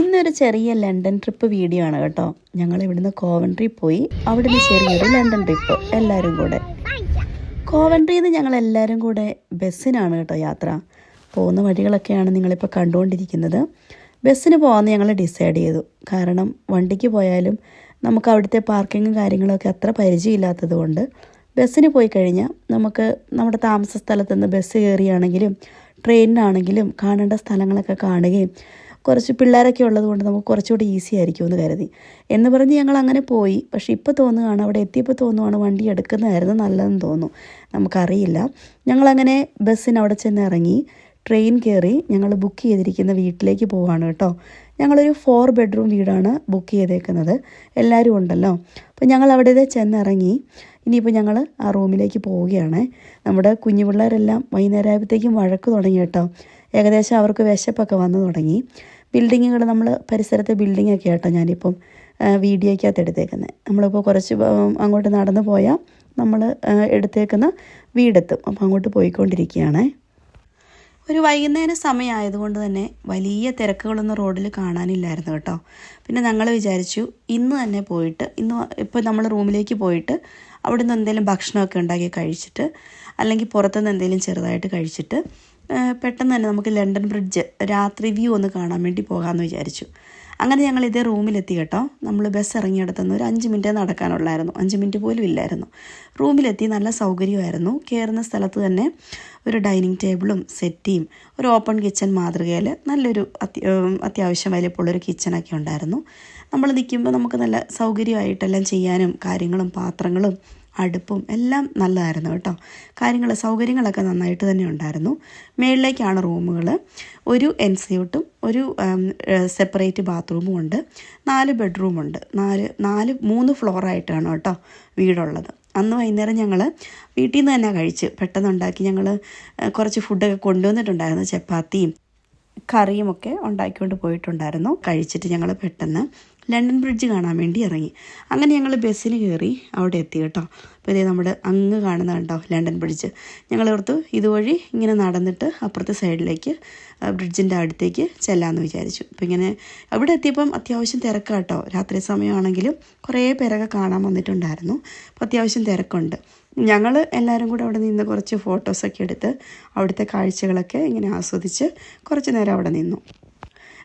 ഇന്നൊരു ചെറിയ London trip video ആണ് കേട്ടോ. ഞങ്ങൾ ഇവിടുന്ന് കോവൻട്രി പോയി. അവിടുന്ന് ചെറിയൊരു ലണ്ടൻ ട്രിപ്പ് എല്ലാവരും കൂടെ. കോവൻട്രിയിൽ നിന്ന് ഞങ്ങൾ എല്ലാവരും കൂടെ ബസ്സിനാണ് കേട്ടോ യാത്ര. പോകുന്ന വഴികളൊക്കെയാണ് നിങ്ങളിപ്പോൾ കണ്ടുകൊണ്ടിരിക്കുന്നത്. ബസ്സിന് പോകാമെന്ന് ഞങ്ങൾ ഡിസൈഡ് ചെയ്തു. കാരണം വണ്ടിക്ക് പോയാലും നമുക്ക് അവിടുത്തെ പാർക്കിങ്ങും കാര്യങ്ങളൊക്കെ അത്ര പരിചയമില്ലാത്തത് കൊണ്ട് ബസ്സിന് പോയി കഴിഞ്ഞാൽ നമുക്ക് നമ്മുടെ താമസ സ്ഥലത്തുനിന്ന് ബസ് കയറിയാണെങ്കിലും ട്രെയിനിനാണെങ്കിലും കാണേണ്ട സ്ഥലങ്ങളൊക്കെ കാണുകയും കുറച്ച് പിള്ളേരൊക്കെ ഉള്ളതുകൊണ്ട് നമുക്ക് കുറച്ചുകൂടി ഈസി ആയിരിക്കും എന്ന് കരുതി. എന്ന് പറഞ്ഞ് ഞങ്ങൾ അങ്ങനെ പോയി. പക്ഷേ ഇപ്പോൾ തോന്നുകയാണ് അവിടെ എത്തിയപ്പോൾ തോന്നുകയാണ് വണ്ടി എടുക്കുന്നതായിരുന്നു നല്ലതെന്ന് തോന്നുന്നു. നമുക്കറിയില്ല. ഞങ്ങളങ്ങനെ ബസ്സിന് അവിടെ ചെന്ന് ഇറങ്ങി ട്രെയിൻ കയറി ഞങ്ങൾ ബുക്ക് ചെയ്തിരിക്കുന്ന വീട്ടിലേക്ക് പോവാണ് കേട്ടോ. ഞങ്ങളൊരു ഫോർ ബെഡ്റൂം വീടാണ് ബുക്ക് ചെയ്തേക്കുന്നത്. എല്ലാവരും ഉണ്ടല്ലോ. അപ്പോൾ ഞങ്ങൾ അവിടെ ചെന്നിറങ്ങി ഇനിയിപ്പോൾ ഞങ്ങൾ ആ റൂമിലേക്ക് പോവുകയാണ്. നമ്മുടെ കുഞ്ഞു പിള്ളേരെല്ലാം വൈകുന്നേരം ആയപ്പോഴത്തേക്കും വഴക്ക് തുടങ്ങി കേട്ടോ. ഏകദേശം അവർക്ക് വിശപ്പൊക്കെ വന്നു തുടങ്ങി. ബിൽഡിങ്ങുകൾ നമ്മൾ പരിസരത്തെ ബിൽഡിങ്ങൊക്കെ ആട്ടോ ഞാനിപ്പം വീഡിയോയ്ക്കകത്ത് എടുത്തേക്കുന്നത് നമ്മളിപ്പോൾ കുറച്ച് അങ്ങോട്ട് നടന്നു പോയാൽ നമ്മൾ എടുത്തേക്കുന്ന വീടെത്തും. അപ്പോൾ അങ്ങോട്ട് പോയിക്കൊണ്ടിരിക്കുകയാണേ. ഒരു വൈകുന്നേര സമയമായതുകൊണ്ട് തന്നെ വലിയ തിരക്കുകളൊന്നും റോഡിൽ കാണാനില്ലായിരുന്നു കേട്ടോ. പിന്നെ ഞങ്ങൾ വിചാരിച്ചു ഇന്ന് തന്നെ പോയിട്ട് ഇന്ന് ഇപ്പോൾ നമ്മൾ റൂമിലേക്ക് പോയിട്ട് അവിടെ നിന്ന് എന്തെങ്കിലും ഭക്ഷണമൊക്കെ ഉണ്ടാക്കി കഴിച്ചിട്ട് അല്ലെങ്കിൽ പുറത്തുനിന്ന് എന്തെങ്കിലും ചെറുതായിട്ട് കഴിച്ചിട്ട് പെട്ടെന്ന് തന്നെ നമുക്ക് ലണ്ടൻ ബ്രിഡ്ജ് രാത്രി വ്യൂ ഒന്ന് കാണാൻ വേണ്ടി പോകാമെന്ന് വിചാരിച്ചു. അങ്ങനെ ഞങ്ങൾ ഇതേ റൂമിലെത്തി കേട്ടോ. നമ്മൾ ബസ് ഇറങ്ങിയിടത്തുനിന്ന് ഒരു അഞ്ച് മിനിറ്റ് നടക്കാനുള്ളായിരുന്നു. അഞ്ച് മിനിറ്റ് പോലും ഇല്ലായിരുന്നു. റൂമിലെത്തി നല്ല സൗകര്യമായിരുന്നു. കയറുന്ന സ്ഥലത്ത് തന്നെ ഒരു ഡൈനിങ് ടേബിളും സെറ്റിയും ഒരു ഓപ്പൺ കിച്ചൺ മാതൃകയിൽ നല്ലൊരു അത്യാവശ്യം വലിയപ്പുള്ളൊരു കിച്ചണൊക്കെ ഉണ്ടായിരുന്നു. നമ്മൾ നിൽക്കുമ്പോൾ നമുക്ക് നല്ല സൗകര്യമായിട്ടെല്ലാം ചെയ്യാനും കാര്യങ്ങളും പാത്രങ്ങളും അടുപ്പും എല്ലാം നല്ലതായിരുന്നു കേട്ടോ. കാര്യങ്ങൾ സൗകര്യങ്ങളൊക്കെ നന്നായിട്ട് തന്നെ ഉണ്ടായിരുന്നു. മേളിലേക്കാണ് റൂമുകൾ. ഒരു എൻ സിയോട്ടും ഒരു സെപ്പറേറ്റ് ബാത്റൂമും ഉണ്ട്. നാല് ബെഡ്റൂമുണ്ട് നാല് നാല് മൂന്ന് ഫ്ലോറായിട്ടാണ് കേട്ടോ വീടുള്ളത്. അന്ന് വൈകുന്നേരം ഞങ്ങൾ വീട്ടിൽ നിന്ന് തന്നെ കഴിച്ച് പെട്ടെന്ന് ഉണ്ടാക്കി ഞങ്ങൾ കുറച്ച് ഫുഡൊക്കെ കൊണ്ടുവന്നിട്ടുണ്ടായിരുന്നു. ചപ്പാത്തിയും കറിയുമൊക്കെ ഉണ്ടാക്കിക്കൊണ്ട് പോയിട്ടുണ്ടായിരുന്നു. കഴിച്ചിട്ട് ഞങ്ങൾ പെട്ടെന്ന് ലണ്ടൻ ബ്രിഡ്ജ് കാണാൻ വേണ്ടി ഇറങ്ങി. അങ്ങനെ ഞങ്ങൾ ബസ്സിൽ കയറി അവിടെ എത്തി കേട്ടോ. അപ്പോൾ ഇതേ നമ്മുടെ അങ്ങ് കാണുന്ന കണ്ടോ ലണ്ടൻ ബ്രിഡ്ജ്. ഞങ്ങൾ ഓർത്തു ഇതുവഴി ഇങ്ങനെ നടന്നിട്ട് അപ്പുറത്തെ സൈഡിലേക്ക് ബ്രിഡ്ജിന്റെ അടുത്തേക്ക് ചെല്ലാമെന്ന് വിചാരിച്ചു. അപ്പോൾ ഇങ്ങനെ അവിടെ എത്തിയപ്പം അത്യാവശ്യം തിരക്കാട്ടോ രാത്രി സമയമാണെങ്കിലും കുറേ പേരൊക്കെ കാണാൻ വന്നിട്ടുണ്ടായിരുന്നു. അപ്പോൾ അത്യാവശ്യം തിരക്കുണ്ട്. ഞങ്ങൾ എല്ലാവരും കൂടെ അവിടെ നിന്ന് കുറച്ച് ഫോട്ടോസൊക്കെ എടുത്ത് അവിടുത്തെ കാഴ്ചകളൊക്കെ ഇങ്ങനെ ആസ്വദിച്ച് കുറച്ച് നേരം അവിടെ നിന്നു.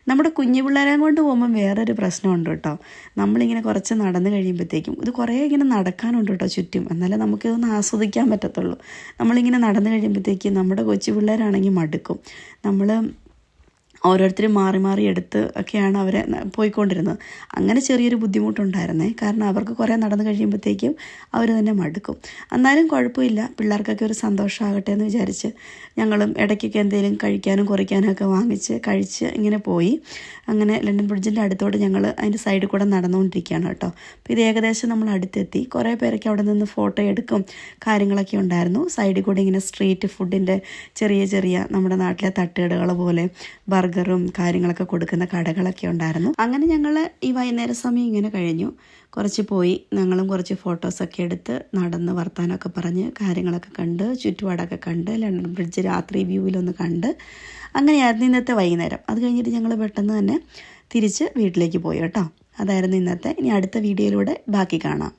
നമ്മുടെ കുഞ്ഞു പിള്ളേരെ കൊണ്ട് പോകുമ്പം വേറൊരു പ്രശ്നമുണ്ട് കേട്ടോ. നമ്മളിങ്ങനെ കുറച്ച് നടന്നു കഴിയുമ്പോഴത്തേക്കും ഇത് കുറേ ഇങ്ങനെ നടക്കാനുണ്ട് കേട്ടോ ചുറ്റും. എന്നാലേ നമുക്കിതൊന്ന് ആസ്വദിക്കാൻ പറ്റത്തുള്ളൂ. നമ്മളിങ്ങനെ നടന്നു കഴിയുമ്പോഴത്തേക്കും നമ്മുടെ കൊച്ചു പിള്ളേരാണെങ്കിൽ മടുക്കും. നമ്മൾ ഓരോരുത്തരും മാറി മാറി എടുത്ത് ഒക്കെയാണ് അവരെ പോയിക്കൊണ്ടിരുന്നത്. അങ്ങനെ ചെറിയൊരു ബുദ്ധിമുട്ടുണ്ടായിരുന്നേ. കാരണം അവർക്ക് കുറേ നടന്നു കഴിയുമ്പോഴത്തേക്കും അവർ തന്നെ മടുക്കും. എന്നാലും കുഴപ്പമില്ല. പിള്ളേർക്കൊക്കെ ഒരു സന്തോഷമാകട്ടെ എന്ന് വിചാരിച്ച് ഞങ്ങളും ഇടയ്ക്കൊക്കെ എന്തെങ്കിലും കഴിക്കാനും കുറയ്ക്കാനും ഒക്കെ വാങ്ങിച്ച് കഴിച്ച് ഇങ്ങനെ പോയി. അങ്ങനെ ലണ്ടൻ ബ്രിഡ്ജിന്റെ അടുത്തോട്ട് ഞങ്ങൾ അതിന്റെ സൈഡിൽ കൂടെ നടന്നുകൊണ്ടിരിക്കുകയാണ് കേട്ടോ. അപ്പോൾ ഇത് ഏകദേശം നമ്മൾ അടുത്തെത്തി. കുറേ പേരൊക്കെ അവിടെ നിന്ന് ഫോട്ടോ എടുക്കും കാര്യങ്ങളൊക്കെ ഉണ്ടായിരുന്നു. സൈഡിൽ കൂടെ ഇങ്ങനെ സ്ട്രീറ്റ് ഫുഡിന്റെ ചെറിയ ചെറിയ നമ്മുടെ നാട്ടിലെ തട്ടുകടകൾ പോലെ ബർഗറും കാര്യങ്ങളൊക്കെ കൊടുക്കുന്ന കടകളൊക്കെ ഉണ്ടായിരുന്നു. അങ്ങനെ ഞങ്ങൾ ഈ വൈകുന്നേര സമയം ഇങ്ങനെ കഴിഞ്ഞു. കുറച്ച് പോയി. ഞങ്ങളും കുറച്ച് ഫോട്ടോസൊക്കെ എടുത്ത് നടന്ന് വർത്താനമൊക്കെ പറഞ്ഞ് കാര്യങ്ങളൊക്കെ കണ്ട് ചുറ്റുപാടൊക്കെ കണ്ട് ലണ്ടൻ ബ്രിഡ്ജ് രാത്രി വ്യൂവിലൊന്ന് കണ്ട്. അങ്ങനെയായിരുന്നു ഇന്നത്തെ വൈകുന്നേരം. അത് കഴിഞ്ഞിട്ട് ഞങ്ങൾ പെട്ടെന്ന് തന്നെ തിരിച്ച് വീട്ടിലേക്ക് പോയി കേട്ടോ. അതായിരുന്നു ഇന്നത്തെ. ഇനി അടുത്ത വീഡിയോയിലൂടെ ബാക്കി കാണാം.